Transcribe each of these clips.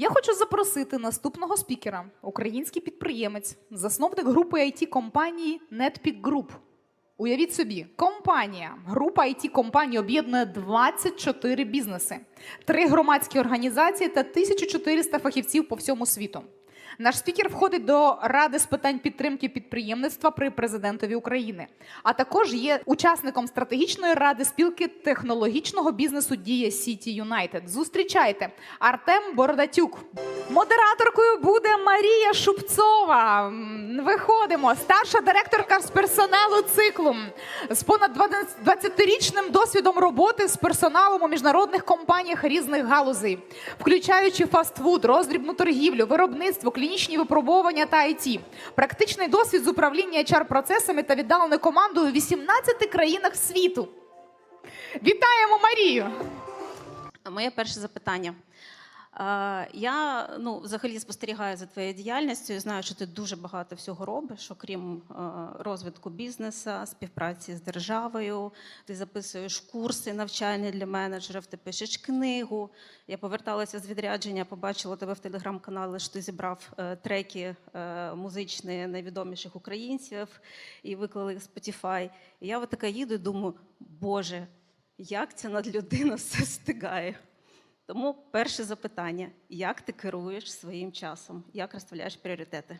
Я хочу запросити наступного спікера, український підприємець, засновник групи it компанії NetPeak Group. Уявіть собі, компанія, група it компаній об'єднує 24 бізнеси, три громадські організації та 1400 фахівців по всьому світу. Наш спікер входить до Ради з питань підтримки підприємництва при президентові України, а також є учасником стратегічної ради спілки технологічного бізнесу Дія Сіті Юнайтед. Зустрічайте Артем Бородатюк. Модераторкою буде Марія Шупцова. Виходимо. Старша директорка з персоналу циклу з понад 20-річним досвідом роботи з персоналом у міжнародних компаніях різних галузей, включаючи фастфуд, роздрібну торгівлю, виробництво, клінічні випробування та IT. Практичний досвід з управління HR-процесами та віддаленою командою у 18 країнах світу. Вітаємо Марію! Моє перше запитання. Е, Я ну, взагалі спостерігаю за твоєю діяльністю і знаю, що ти дуже багато всього робиш, окрім е, розвитку бізнесу, співпраці з державою. Ти записуєш курси навчальні для менеджерів, ти пишеш книгу. Я поверталася з відрядження, побачила тебе в телеграм-каналі, що ти зібрав е, треки музичні найвідоміших українців і виклали їх Spotify. І я от така їду і думаю, Боже, як ця надлюдина все встигає? Тому перше запитання: як ти керуєш своїм часом? Як розставляєш пріоритети?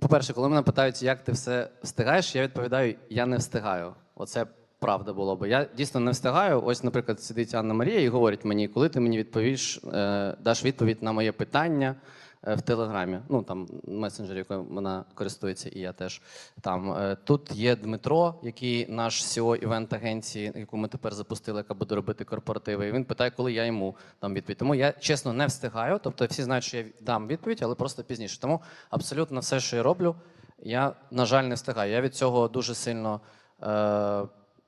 По-перше, коли мене питають, як ти все встигаєш, я відповідаю: я не встигаю. Оце правда було би. Я дійсно не встигаю. Ось, наприклад, сидить Анна Марія і говорить мені, коли ти мені відповіш, е, даш відповідь на моє питання в Телеграмі. Ну там месенджер, яким вона користується, і я теж там. Е, тут є Дмитро, який наш CEO івент агенції, яку ми тепер запустили, яка буде робити корпоративи. І він питає, коли я йому дам відповідь. Тому я чесно не встигаю. Тобто всі знають, що я дам відповідь, але просто пізніше. Тому абсолютно все, що я роблю, я, на жаль, не встигаю. Я від цього дуже сильно. Е,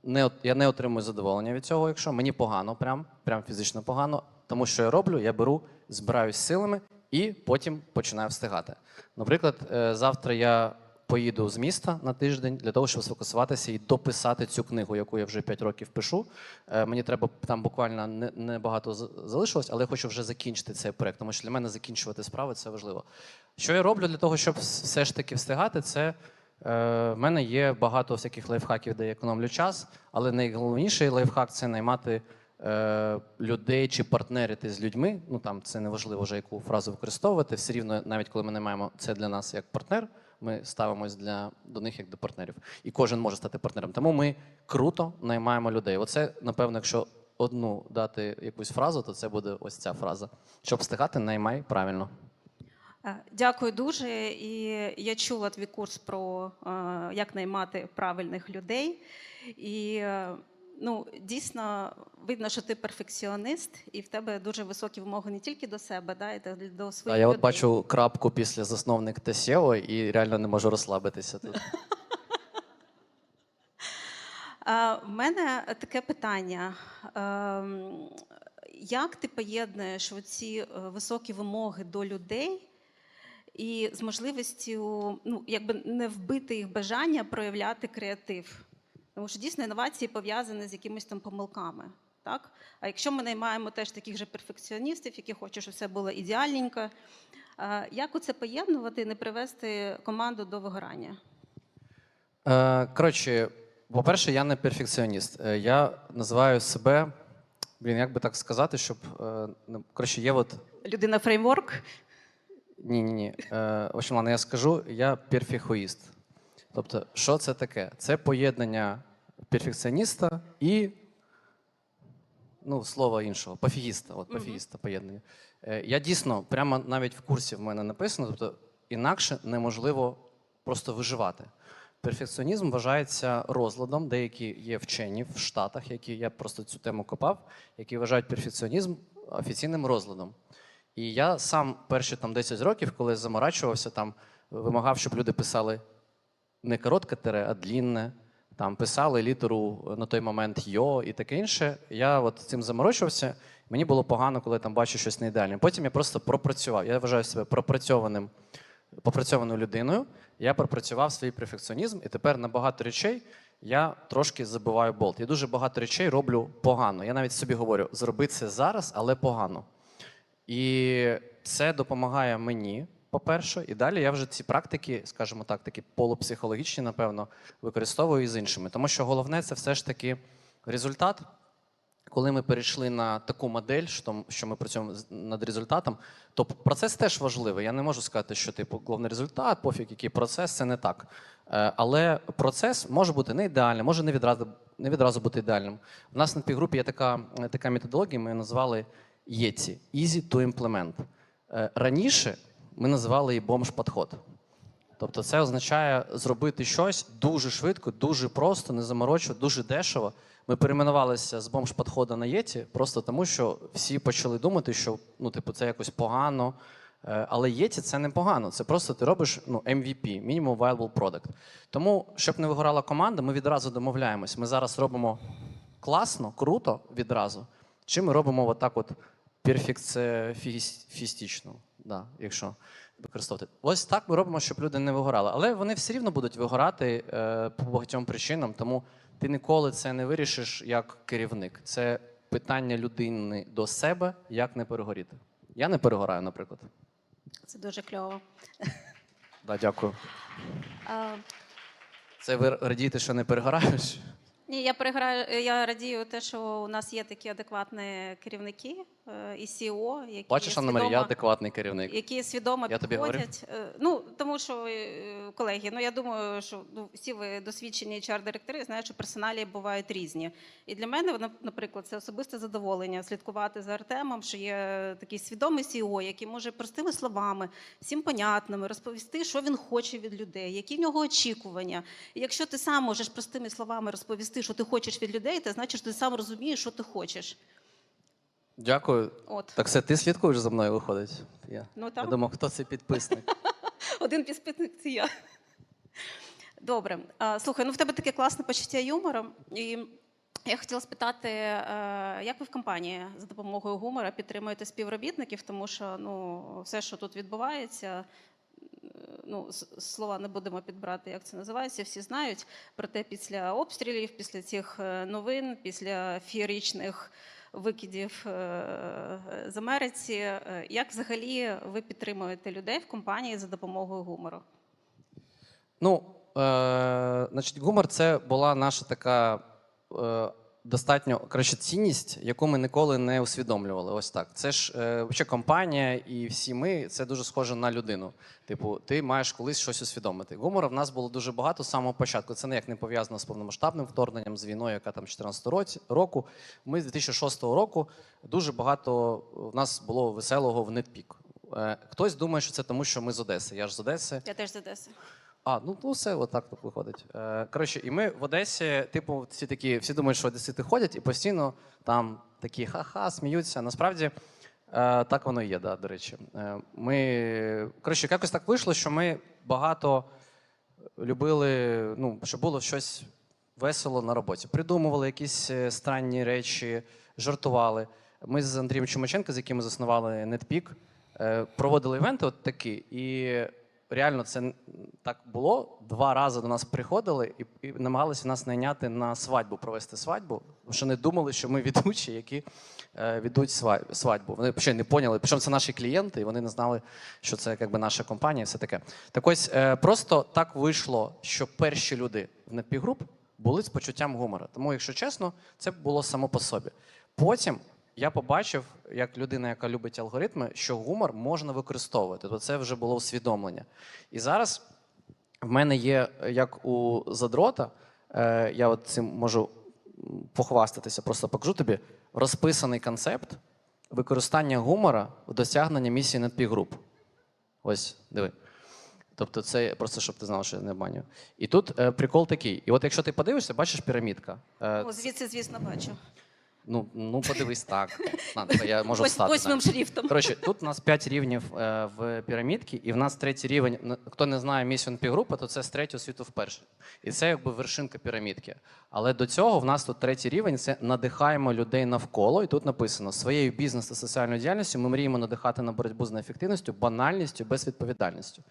не, я не отримую задоволення від цього, якщо мені погано, прям, прям фізично погано. Тому що я роблю, я беру, збираюсь силами і потім починаю встигати. Наприклад, е, завтра я поїду з міста на тиждень для того, щоб сфокусуватися і дописати цю книгу, яку я вже 5 років пишу. Е, Мені треба там буквально не- небагато залишилось, але я хочу вже закінчити цей проект, тому що для мене закінчувати справи це важливо. Що я роблю для того, щоб все ж таки встигати, це Е, в мене є багато всяких лайфхаків, де я економлю час, але найголовніший лайфхак це наймати людей чи партнерити з людьми. Ну там це не важливо вже яку фразу використовувати. Все рівно, навіть коли ми наймаємо це для нас як партнер, ми ставимось для до них як до партнерів. І кожен може стати партнером. Тому ми круто наймаємо людей. Оце, напевно, якщо одну дати якусь фразу, то це буде ось ця фраза. Щоб встигати, наймай правильно. Е, Дякую дуже. І я чула твій курс про е, як наймати правильних людей. І е, ну, дійсно видно, що ти перфекціоніст, і в тебе дуже високі вимоги не тільки до себе, да, і до- до А своїх я от людей. бачу крапку після засновник SEO і реально не можу розслабитися тут. А, В мене таке питання. Ем, Як ти поєднуєш ці високі вимоги до людей і з можливістю ну, якби не вбити їх бажання проявляти креатив? Тому що дійсно інновації пов'язані з якимись там помилками. Так? А якщо ми наймаємо теж таких же перфекціоністів, які хочуть, щоб все було ідеальненько, е, як оце поєднувати і не привести команду до вигорання? Е, коротше, по-перше, я не перфекціоніст. Е, Я називаю себе, блін, як би так сказати, щоб. е, Коротше, є от. Людина фреймворк. Ні, ні, ні. В общем, ладно, я скажу, я перфехуїст. Тобто, що це таке? Це поєднання перфекціоніста і. Ну, слова іншого, пофігіста, от пофігіста поєднання. Е, я дійсно, прямо навіть в курсі в мене написано, тобто інакше неможливо просто виживати. Перфекціонізм вважається розладом. Деякі є вчені в Штатах, які я просто цю тему копав, які вважають перфекціонізм офіційним розладом. І я сам перші там 10 років, коли заморачувався, там вимагав, щоб люди писали не коротке тире, а длінне. Там писали літеру на той момент йо і таке інше. Я от цим заморочувався. Мені було погано, коли там бачу щось не ідеальне. Потім я просто пропрацював. Я вважаю себе пропрацьованим, попрацьованою людиною. Я пропрацював свій перфекціонізм, і тепер на багато речей я трошки забиваю болт. Я дуже багато речей роблю погано. Я навіть собі говорю, зроби це зараз, але погано. І це допомагає мені, по-перше, і далі я вже ці практики, скажімо так, такі полупсихологічні, напевно, використовую і з іншими. Тому що головне це все ж таки результат. Коли ми перейшли на таку модель, що, ми працюємо над результатом, то процес теж важливий. Я не можу сказати, що типу головний результат, пофіг, який процес, це не так. Е, Але процес може бути не ідеальним, може не відразу, не відразу бути ідеальним. У нас на підгрупі є така, е, така методологія, ми її назвали ЄЦІ Easy to Implement. Е, Раніше ми називали її бомж-підход. Тобто це означає зробити щось дуже швидко, дуже просто, не заморочувати, дуже дешево. Ми перейменувалися з бомж підходу на єті, просто тому що всі почали думати, що ну, типу, це якось погано. Е, Але єті це не погано. Це просто ти робиш ну, MVP, Minimum Viable Product. Тому, щоб не вигорала команда, ми відразу домовляємось. Ми зараз робимо класно, круто відразу. Чи ми робимо отак от перфекціоністично, да, якщо використовувати. Ось так ми робимо, щоб люди не вигорали. Але вони все рівно будуть вигорати е, по багатьом причинам, тому ти ніколи це не вирішиш як керівник. Це питання людини до себе, як не перегоріти. Я не перегораю, наприклад. Це дуже кльово. Да, дякую. А, Це ви радієте, що не перегораєш? Ні, я переграю. Я радію те, що у нас є такі адекватні керівники і CEO, які Бачиш, Анна Марія, я адекватний керівник. які свідомо Я тобі підходять. Е, Ну тому що е, колеги, ну я думаю, що ну, всі ви досвідчені HR-директори знають, що персоналі бувають різні. І для мене, на- наприклад, це особисте задоволення слідкувати за Артемом, що є такий свідомий CEO, який може простими словами, всім понятними, розповісти, що він хоче від людей, які в нього очікування. І якщо ти сам можеш простими словами розповісти, що ти хочеш від людей, це значить, що ти сам розумієш, що ти хочеш. Дякую. От Так це ти слідкуєш за мною виходить? Я, ну я думав, хто це підписник. Один підспитник це я. Добре. Слухай, ну в тебе таке класне почуття юмору. І я хотіла спитати, е, як ви в компанії за допомогою гумора підтримуєте співробітників, тому що ну, все, що тут відбувається, е, ну, слова не будемо підбирати, як це називається, всі знають. Проте після обстрілів, після цих е, новин, після фієричних викидів е, з Америці, е, як взагалі ви підтримуєте людей в компанії за допомогою гумору? Ну, е, значить, гумор це була наша така е, достатньо коротше, цінність, яку ми ніколи не усвідомлювали. Ось так. Це ж е, взагалі компанія і всі ми це дуже схоже на людину. Типу, ти маєш колись щось усвідомити. Гумора в нас було дуже багато з самого початку. Це ніяк не пов'язано з повномасштабним вторгненням, з війною, яка там 14 році року. Ми з 2006 року дуже багато в нас було веселого в нетпік. Е, Хтось думає, що це тому, що ми з Одеси. Я ж з Одеси. Я теж з Одеси. А, ну, ну все, отак так виходить. Е, коротше, і ми в Одесі, типу, всі такі, всі думають, що одесити ходять, і постійно там такі ха-ха, сміються. Насправді е, так воно і є, да, до речі. Е, ми, коротше, якось так вийшло, що ми багато любили, ну, щоб було щось весело на роботі. Придумували якісь е, странні речі, жартували. Ми з Андрієм Чумаченко, з яким ми заснували NetPeak, е, проводили івенти от такі, і реально це так було. Два рази до нас приходили і, і намагалися нас найняти на свадьбу, провести свадьбу, тому що не думали, що ми ведучі, які е, ведуть свадьбу. Вони ще не поняли, причому це наші клієнти, і вони не знали, що це якби наша компанія, і все таке. Так ось е, просто так вийшло, що перші люди в NetPeak були з почуттям гумора. Тому, якщо чесно, це було само по собі. Потім я побачив, як людина, яка любить алгоритми, що гумор можна використовувати. Тобто це вже було усвідомлення. І зараз в мене є, як у задрота, е, я от цим можу похвастатися, просто покажу тобі розписаний концепт використання гумора в досягненні місії Group. Ось, диви. Тобто, це просто щоб ти знав, що я не обманюю. І тут е, прикол такий. І от якщо ти подивишся, бачиш пірамідка. Е, О, звідси, звісно, бачу. Ну, ну, подивись так. Тепер я можу Ось встати. восьмим так. шрифтом. Коротше, тут у нас 5 рівнів е, в пірамідці, і в нас третій рівень. Н- Хто не знає місію групи, то це з третього світу вперше. І це якби вершинка пірамідки. Але до цього в нас тут третій рівень це надихаємо людей навколо. І тут написано: своєю бізнес та соціальною діяльністю ми мріємо надихати на боротьбу з неефективністю, банальністю, безвідповідальністю.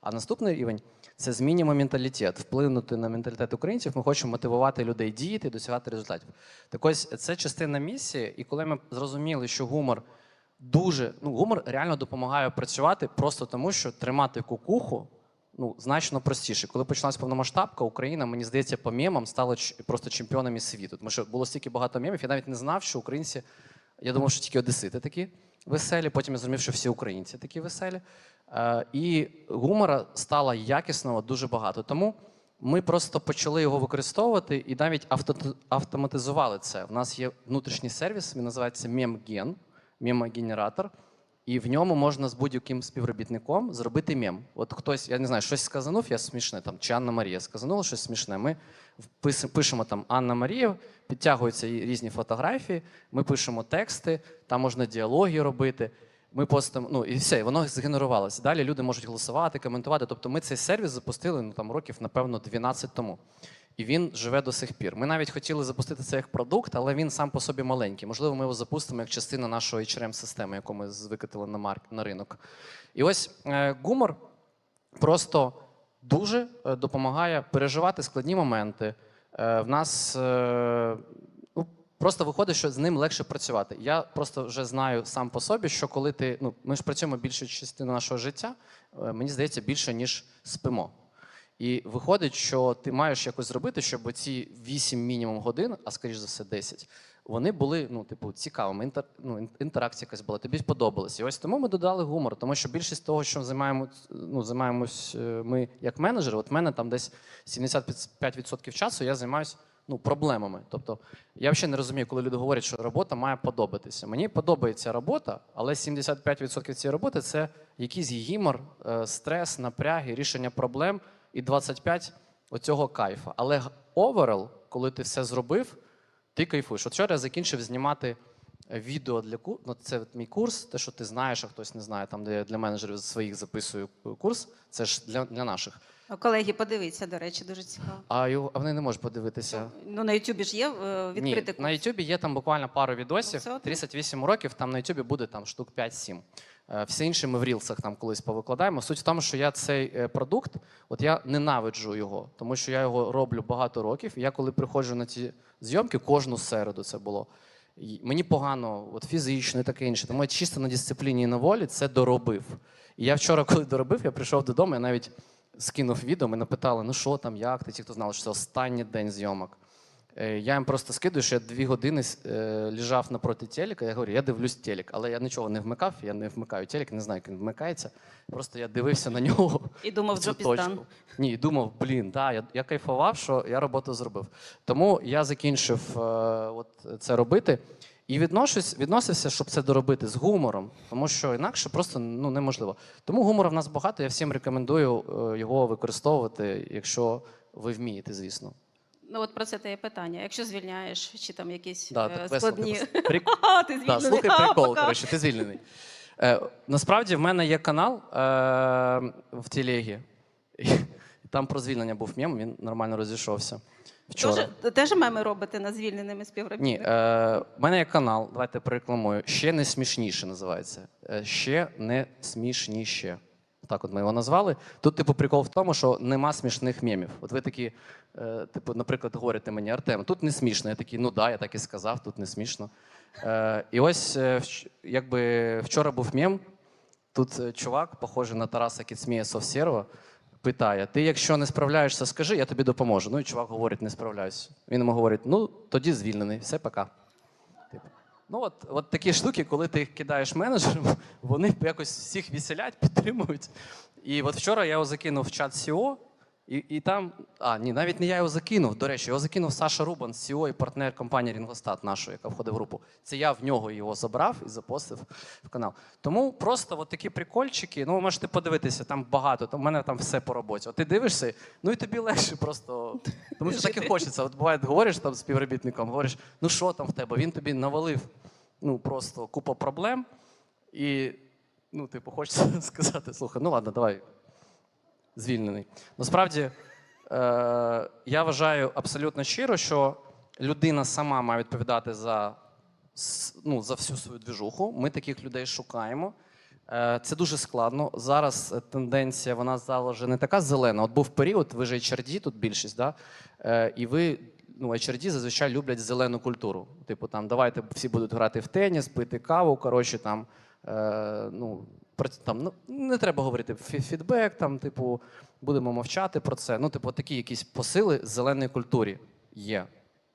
А наступний рівень це змінюємо менталітет, вплинути на менталітет українців. Ми хочемо мотивувати людей діяти і досягати результатів. Так ось це частина місії, і коли ми зрозуміли, що гумор дуже ну, гумор реально допомагає працювати просто тому, що тримати кукуху ну, значно простіше. Коли почалась повномасштабка, Україна, мені здається, по мемам стала просто чемпіонами світу. Тому що було стільки багато мемів, я навіть не знав, що українці. Я думав, що тільки одесити такі веселі. Потім я зрозумів, що всі українці такі веселі. Е, і гумора стало якісного дуже багато. Тому ми просто почали його використовувати і навіть авто- автоматизували це. У нас є внутрішній сервіс, він називається мемген, мемогенератор. І в ньому можна з будь-яким співробітником зробити мем. От хтось, я не знаю, щось сказанув, я смішне там, чи Анна Марія сказанула щось смішне. Ми пишемо там Анна Марія, підтягуються різні фотографії, ми пишемо тексти, там можна діалоги робити. Ми постимо, ну і все, і воно згенерувалося. Далі люди можуть голосувати, коментувати. Тобто ми цей сервіс запустили ну, там, років, напевно, 12 тому. І він живе до сих пір. Ми навіть хотіли запустити це як продукт, але він сам по собі маленький. Можливо, ми його запустимо як частина нашої HRM-системи, яку ми викатили на, марк, на ринок. І ось е, гумор просто дуже е, допомагає переживати складні моменти. Е, в нас е, ну, просто виходить, що з ним легше працювати. Я просто вже знаю сам по собі, що коли ти. Ну, ми ж працюємо більшу частину нашого життя, мені здається, більше, ніж спимо. І виходить, що ти маєш якось зробити, щоб ці 8 мінімум годин, а скоріш за все 10, вони були ну, типу, цікавими. Інтер, ну, інтеракція якась була, тобі сподобалося. І ось тому ми додали гумор, тому що більшість того, що займаємо, ну, займаємось е, ми як менеджери, от в мене там десь 75% часу я займаюся ну, проблемами. Тобто я взагалі не розумію, коли люди говорять, що робота має подобатися. Мені подобається робота, але 75% цієї роботи це якийсь гімор, е, стрес, напряги, рішення проблем і 25 оцього кайфа. Але оверал, коли ти все зробив, ти кайфуєш. От вчора я закінчив знімати е, відео для курсу. Ну, це мій курс, те, що ти знаєш, а хтось не знає, там, де я для менеджерів своїх записую курс, це ж для, для наших. Колеги, подивіться, до речі, дуже цікаво. А, його, а вони не можуть подивитися. Ну, на Ютубі ж є е, відкритий Ні, курс. на Ютубі є там буквально пару Ну, відосів. все одно. 38 років, там на Ютубі буде там штук 5-7. Е, Все інше ми в рілсах там колись повикладаємо. Суть в тому, що я цей е, продукт, от я ненавиджу його, тому що я його роблю багато років. Я коли приходжу на ці зйомки, кожну середу це було. Мені погано, от фізично і таке інше. Тому я чисто на дисципліні і на волі це доробив. І я вчора, коли доробив, я прийшов додому, я навіть скинув відео, мене питали, ну що там, як ти, ті, хто знали, що це останній день зйомок. Е, Я їм просто скидую, що я дві години е, лежав напроти телека. Я говорю, я дивлюсь телек, але я нічого не вмикав, я не вмикаю телек, не знаю, як він вмикається. Просто я дивився на нього. І думав, точку. Ні, думав, блін, да, я, я кайфував, що я роботу зробив. Тому я закінчив е, от це робити. І відношусь, відносився, щоб це доробити з гумором, тому що інакше просто ну, неможливо. Тому гумору в нас багато, я всім рекомендую е, його використовувати, якщо ви вмієте, звісно. Ну, от про це те є питання. Якщо звільняєш, чи там якісь Да, е, так весело, складні. прик- Ха, ти Да, звільнений. слухай Ха, прикол, пока. коротше, ти звільнений. Е, насправді в мене є канал е, в Телегі. І Там про звільнення був мем, він нормально розійшовся. Вчора. Теж, теж меми робите над звільненими Ні, співробітниками? е, в мене є канал, давайте порекламую. Ще не смішніше називається. Е, ще не смішніше. Так от ми його назвали. Тут, типу, прикол в тому, що нема смішних мемів. От ви такі, е, типу, наприклад, говорите мені, Артем, тут не смішно. Я такий, ну да, я так і сказав, тут не смішно. Е, і ось, е, якби вчора був мем. Тут е, чувак, похожий на Тараса Кіцмія Совсєрова, питає: Ти, якщо не справляєшся, скажи, я тобі допоможу. Ну і чувак говорить, не справляюсь. Він йому говорить: ну, тоді звільнений, все пока. Ну, от, от такі штуки, коли ти їх кидаєш менеджерам, вони якось всіх веселять, підтримують. І от вчора я його закинув в чат SEO, і, і там, а ні, навіть не я його закинув. До речі, його закинув Саша Рубан, SEO і партнер компанії Рінгостат нашої, яка входить в групу. Це я в нього його забрав і запостив в канал. Тому просто от такі прикольчики, ну ви можете подивитися, там багато, там, у мене там все по роботі. От ти дивишся, ну і тобі легше просто. Тому що так і хочеться. От буває, говориш там з співробітником, говориш, ну що там в тебе? Він тобі навалив ну, просто купа проблем, і ну, типу, хочеться сказати: слухай, ну ладно, давай звільнений. Насправді, е, я вважаю абсолютно щиро, що людина сама має відповідати за, ну, за всю свою двіжуху. Ми таких людей шукаємо. Е, Це дуже складно. Зараз е, тенденція вона стала вже не така зелена. От був період, ви ж HRD, тут більшість, да? І ви. Ну, HRD зазвичай люблять зелену культуру. Типу, там давайте всі будуть грати в теніс, пити каву, коротше, там Е, ну, там ну, не треба говорити фідбек, там, типу, будемо мовчати про це. Ну, типу, такі якісь посили зеленої культурі є.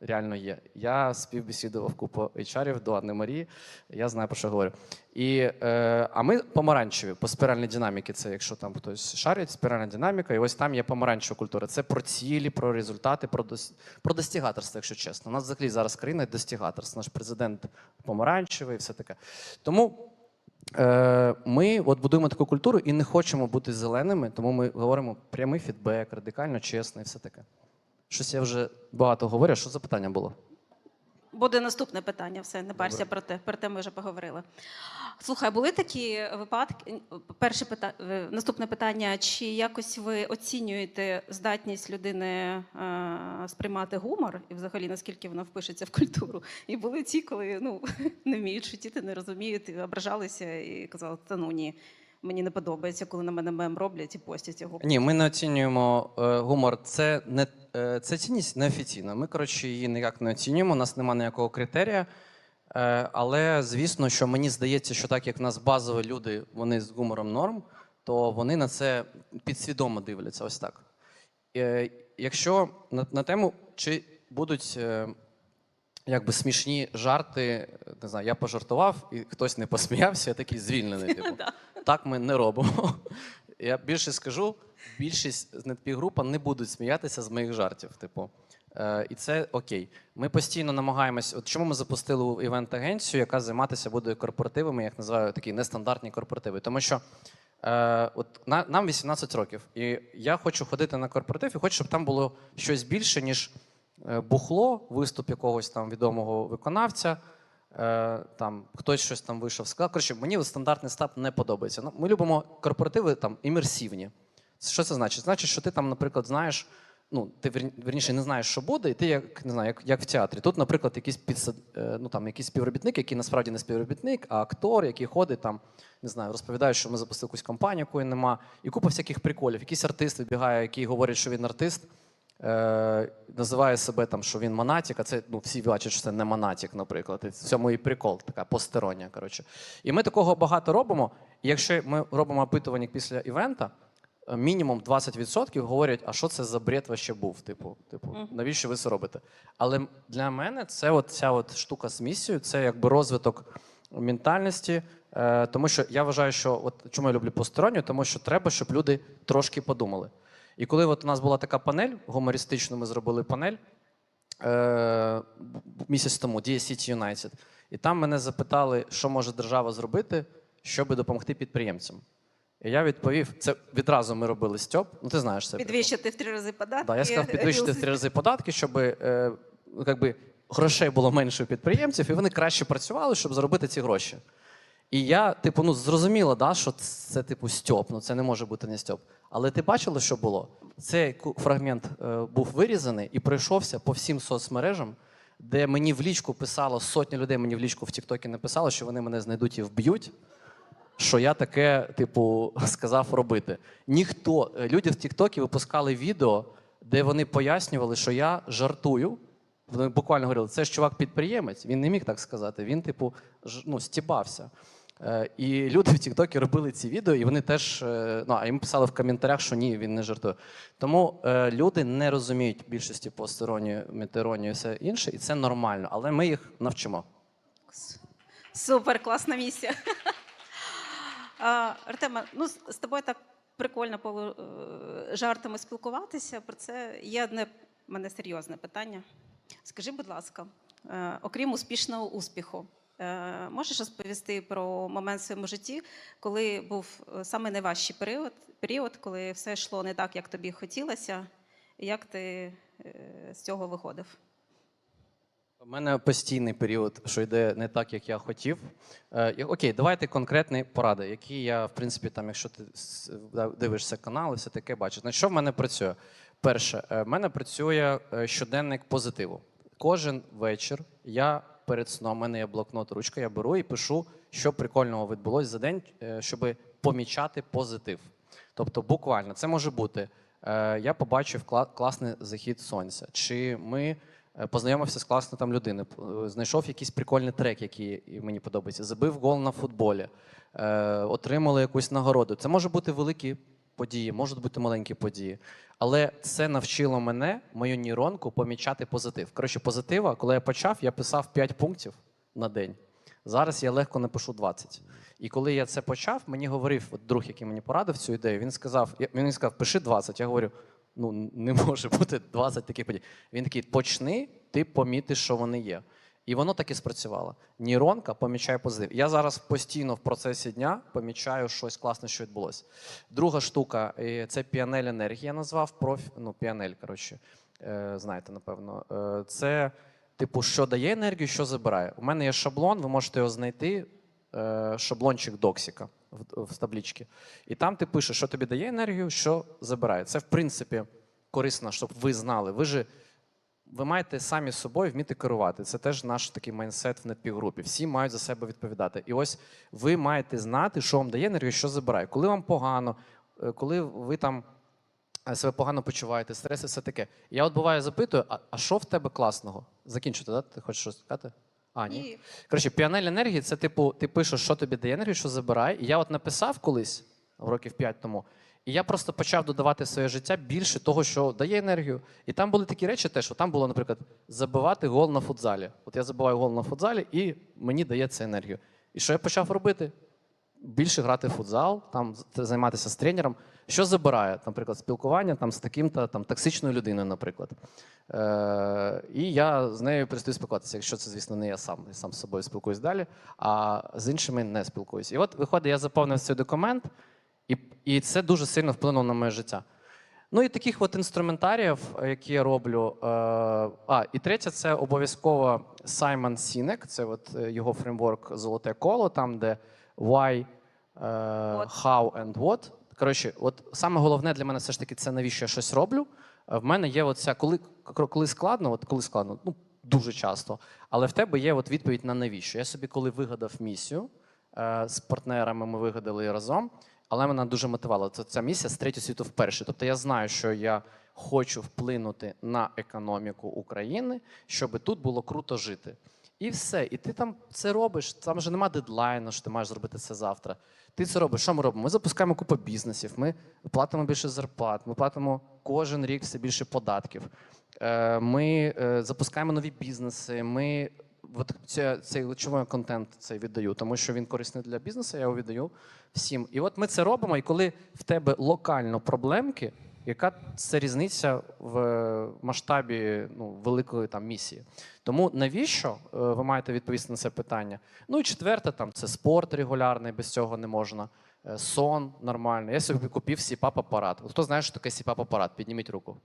Реально є. Я співбесідував купу HR до Анни Марії, я знаю про що говорю. І, е, а ми помаранчеві по спіральній динаміці. Це якщо там хтось шарить, спіральна динаміка, і ось там є помаранчева культура. Це про цілі, про результати, про, дос, про достігаторство, якщо чесно. У нас взагалі зараз країна достігаторство. Наш президент помаранчевий, і все таке. Тому Ми от будуємо таку культуру і не хочемо бути зеленими, тому ми говоримо прямий фідбек, радикально чесно і все таке. Щось я вже багато говорю. Що за питання було? Буде наступне питання, все, не парся Добре. про те. Про те ми вже поговорили. Слухай, були такі випадки. Перше питання, наступне питання: чи якось ви оцінюєте здатність людини е, сприймати гумор і взагалі наскільки вона впишеться в культуру? І були ті, коли ну, не вміють шутіти, не розуміють, і ображалися і казали, та ну ні, мені не подобається, коли на мене мем роблять і постять його. Ні, ми не оцінюємо е, гумор. Це не е, це цінність неофіційна. Ми, коротше, її ніяк не оцінюємо. У нас немає ніякого критерія. Е, але звісно, що мені здається, що так як в нас базові люди, вони з гумором норм, то вони на це підсвідомо дивляться. Ось так. Е, якщо на, на тему, чи будуть е, якби смішні жарти, не знаю, я пожартував, і хтось не посміявся, я такий звільнений. Типу. Так ми не робимо. Я більше скажу, більшість нетпігрупа не будуть сміятися з моїх жартів. Типу. Е, і це окей. Ми постійно намагаємось. От чому ми запустили івент-агенцію, яка займатися буде корпоративами, я їх називаю такі нестандартні корпоративи. Тому що е, от на, нам 18 років, і я хочу ходити на корпоратив і хочу, щоб там було щось більше, ніж е, бухло, виступ якогось там відомого виконавця. Е, там хтось щось там вийшов сказав. Коротше, мені стандартний стап не подобається. Ну, ми любимо корпоративи там імерсивні. Що це значить? Значить, що ти там, наприклад, знаєш. Ну, ти вірніше не знаєш, що буде, і ти як не знаю, як, як в театрі. Тут, наприклад, якийсь підсад, е, ну там якийсь співробітник, який насправді не співробітник, а актор, який ходить там, не знаю, розповідає, що ми запустили якусь компанію, якої нема, і купа всяких приколів. Якийсь артист вибігає, який говорить, що він артист, е, називає себе там, що він монатік, а це ну, всі бачать, що це не монатік, наприклад. І в цьому і прикол, така постороння. Коротше. І ми такого багато робимо. І якщо ми робимо опитування після івента, е, мінімум 20% говорять, а що це за бред вообще був? Типу, типу, навіщо ви це робите? Але для мене це от ця от штука з місією, це якби розвиток ментальності. Е, тому що я вважаю, що от чому я люблю посторонню, тому що треба, щоб люди трошки подумали. І коли от у нас була така панель, гумористичну ми зробили панель е, місяць тому, Dear City United, і там мене запитали, що може держава зробити, щоб допомогти підприємцям. І я відповів: це відразу ми робили Стьоп. Ну, ти знаєш це. Підвищити в три рази податки. Да, я сказав підвищити в три рази податки, щоб е, ну, как би, грошей було менше у підприємців, і вони краще працювали, щоб заробити ці гроші. І я, типу, ну зрозуміло, да, що це, типу, стьоп, ну це не може бути не стьоп. Але ти бачила, що було? Цей фрагмент е, був вирізаний і пройшовся по всім соцмережам, де мені в лічку писало сотні людей, мені в лічку в Тіктокі написало, що вони мене знайдуть і вб'ють. Що я таке, типу, сказав робити. Ніхто, е, люди в Тіктокі випускали відео, де вони пояснювали, що я жартую. Вони буквально говорили, це ж чувак підприємець. Він не міг так сказати. Він, типу, ж- ну, стібався. Е, І люди в Тіктокі робили ці відео, і вони теж е, ну, а їм писали в коментарях, що ні, він не жартує. Тому е, люди не розуміють більшості посторонньої, метеронії і все інше, і це нормально, але ми їх навчимо. Супер, класна місія. Артема, ну з тобою так прикольно е, жартами спілкуватися. Про це є одне мене серйозне питання. Скажи, будь ласка, окрім успішного успіху, можеш розповісти про момент в своєму житті, коли був е, саме найважчий період, період, коли все йшло не так, як тобі хотілося, і як ти е, з цього виходив? У мене постійний період, що йде не так, як я хотів. Е, окей, давайте конкретні поради, які я, в принципі, там, якщо ти дивишся канал і все таке бачиш. Значить, що в мене працює? Перше, е, в мене працює е, щоденник позитиву. Кожен вечір я перед сном, у мене є блокнот, ручка, я беру і пишу, що прикольного відбулось за день, щоб помічати позитив. Тобто, буквально, це може бути. е, Я побачив класний захід сонця, чи ми е, познайомився з класною там людиною, е, знайшов якийсь прикольний трек, який мені подобається, забив гол на футболі. е, отримали якусь нагороду. Це може бути великі події, можуть бути маленькі події. Але це навчило мене, мою нейронку, помічати позитив. Коротше, позитива, коли я почав, я писав 5 пунктів на день. Зараз я легко напишу 20. І коли я це почав, мені говорив от друг, який мені порадив цю ідею, він сказав: він сказав, пиши 20. Я говорю, ну не може бути 20 таких подій. Він такий, почни, ти помітиш, що вони є. І воно так і спрацювало. Нейронка помічає позитив. Я зараз постійно в процесі дня помічаю щось класне, що відбулося. Друга штука це піанель енергії. Я назвав профі... ну, піанель, коротше, е, знаєте, напевно. Е, Це, типу, що дає енергію, що забирає. У мене є шаблон, ви можете його знайти. е, Шаблончик доксіка в, табличці. І там ти пишеш, що тобі дає енергію, що забирає. Це, в принципі, корисно, щоб ви знали. Ви же ви маєте самі з собою вміти керувати. Це теж наш такий майндсет в недпівгрупі. Всі мають за себе відповідати. І ось ви маєте знати, що вам дає енергію, що забирає. Коли вам погано, е, коли ви там е, себе погано почуваєте, стрес і все таке. Я от буває запитую: а, а що в тебе класного? Закінчити, так? Ти хочеш щось сказати? А, ні. І Коротше, піанель енергії це типу, ти пишеш, що тобі дає енергію, що забирає. І я от написав колись, років 5 тому, і я просто почав додавати в своє життя більше того, що дає енергію. І там були такі речі, теж, що там було, наприклад, забивати гол на футзалі. От я забиваю гол на футзалі, і мені дає це енергію. І що я почав робити? Більше грати в футзал, там займатися з тренером. Що забирає, наприклад, спілкування там, з таким-то там, токсичною людиною, наприклад. Е, і я з нею перестаю спілкуватися, якщо це, звісно, не я сам, я сам з собою спілкуюсь далі, а з іншими не спілкуюсь. І от виходить, я заповнив цей документ, і, і це дуже сильно вплинуло на моє життя. Ну і таких от інструментаріїв, е, які я роблю. Е, а, і третє, це обов'язково Саймон Сінек, це от е, його фреймворк Золоте коло, там, де why, е, how and what. Коротше, от саме головне для мене все ж таки це навіщо я щось роблю. Е, В мене є оця, коли, коли складно, от коли складно, ну дуже часто, але в тебе є от відповідь на навіщо. Я собі, коли вигадав місію е, з партнерами, ми вигадали разом, але мене дуже мотивувала. Це ця місія з третього світу вперше. Тобто я знаю, що я хочу вплинути на економіку України, щоб тут було круто жити. І все. І ти там це робиш. Там вже нема дедлайну, що ти маєш зробити це завтра. Ти це робиш. Що ми робимо? Ми запускаємо купу бізнесів, ми платимо більше зарплат, ми платимо кожен рік все більше податків. Е, Ми е, запускаємо нові бізнеси. Ми от це, цей чому контент цей віддаю, тому що він корисний для бізнесу, я його віддаю всім. І от ми це робимо, і коли в тебе локально проблемки, яка це різниця в масштабі ну, великої там місії? Тому навіщо е, ви маєте відповісти на це питання? Ну і четверте, там це спорт регулярний, без цього не можна. Е, Сон нормальний. Я собі купив сіпап апарат. Хто знає, що таке сіпап апарат? Підніміть руку.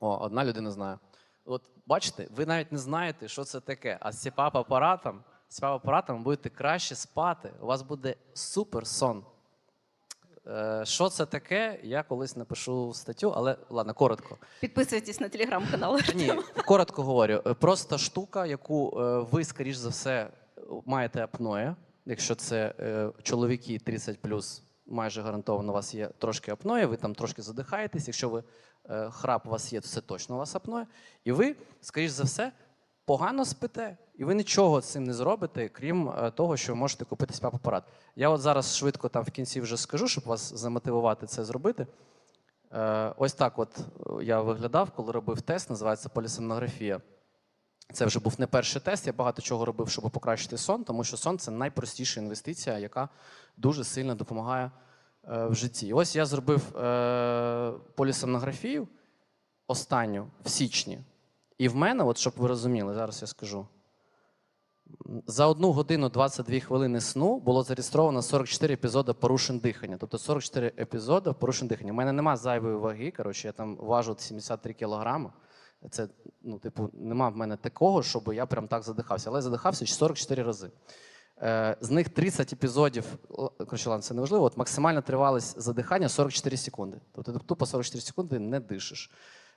О, одна людина знає. От бачите, ви навіть не знаєте, що це таке. А з сіпап апаратом, з апаратом будете краще спати. У вас буде супер сон. Е, Що це таке? Я колись напишу статтю, але ладно, коротко. підписуйтесь на телеграм-канал. Ні, коротко говорю. Е, Просто штука, яку е, ви, скоріш за все, маєте апноє. Якщо це е, чоловіки 30 майже гарантовано у вас є трошки апноє, ви там трошки задихаєтесь. Якщо ви храп у вас є, то це точно у вас апноє. І ви, скоріш за все, погано спите. І ви нічого цим не зробите, крім е, того, що ви можете купити спап-апарат. Я от зараз швидко там в кінці вже скажу, щоб вас замотивувати це зробити. Е, Ось так от е, я виглядав, коли робив тест, називається полісомнографія. Це вже був не перший тест. Я багато чого робив, щоб покращити сон, тому що сон це найпростіша інвестиція, яка дуже сильно допомагає е, в житті. Ось я зробив е, полісомнографію останню в січні. І в мене, от щоб ви розуміли, зараз я скажу. За одну годину 22 хвилини сну було зареєстровано 44 епізоди порушень дихання. Тобто 44 епізоди порушень дихання. У мене нема зайвої ваги. Коротше, я там важу 73 кілограми. Це, ну, типу, нема в мене такого, щоб я прям так задихався. Але я задихався 44 рази. Е, з них 30 епізодів, коротше, ладно, це не важливо. От максимальна тривалість задихання 44 секунди. Тобто ти тупо 44 секунди не дишиш.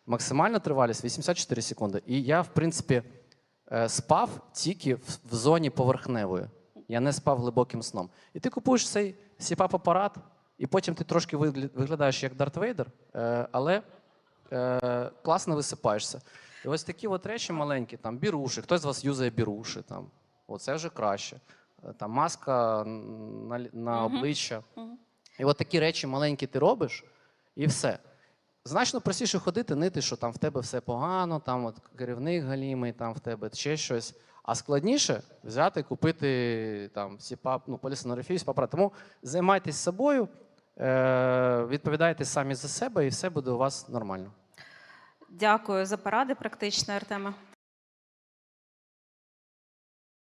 Максимальна тривалість 84 секунди. І я, в принципі, е, спав тільки в, зоні поверхневої. Я не спав глибоким сном. І ти купуєш цей сіпап-апарат, і потім ти трошки виглядаєш як Дарт Вейдер, е, але класно висипаєшся. І ось такі от речі маленькі, там біруші. Хтось з вас юзає біруші, там. Оце вже краще. Е, там маска на, на обличчя. І от такі речі маленькі ти робиш, і все. Значно простіше ходити, нити, що там в тебе все погано, там от керівник галімий, там в тебе ще щось. А складніше взяти, купити там сіпап, ну, полісонографію, сіпапра. Тому займайтесь собою, е- відповідайте самі за себе, і все буде у вас нормально. Дякую за поради практичні, Артеме.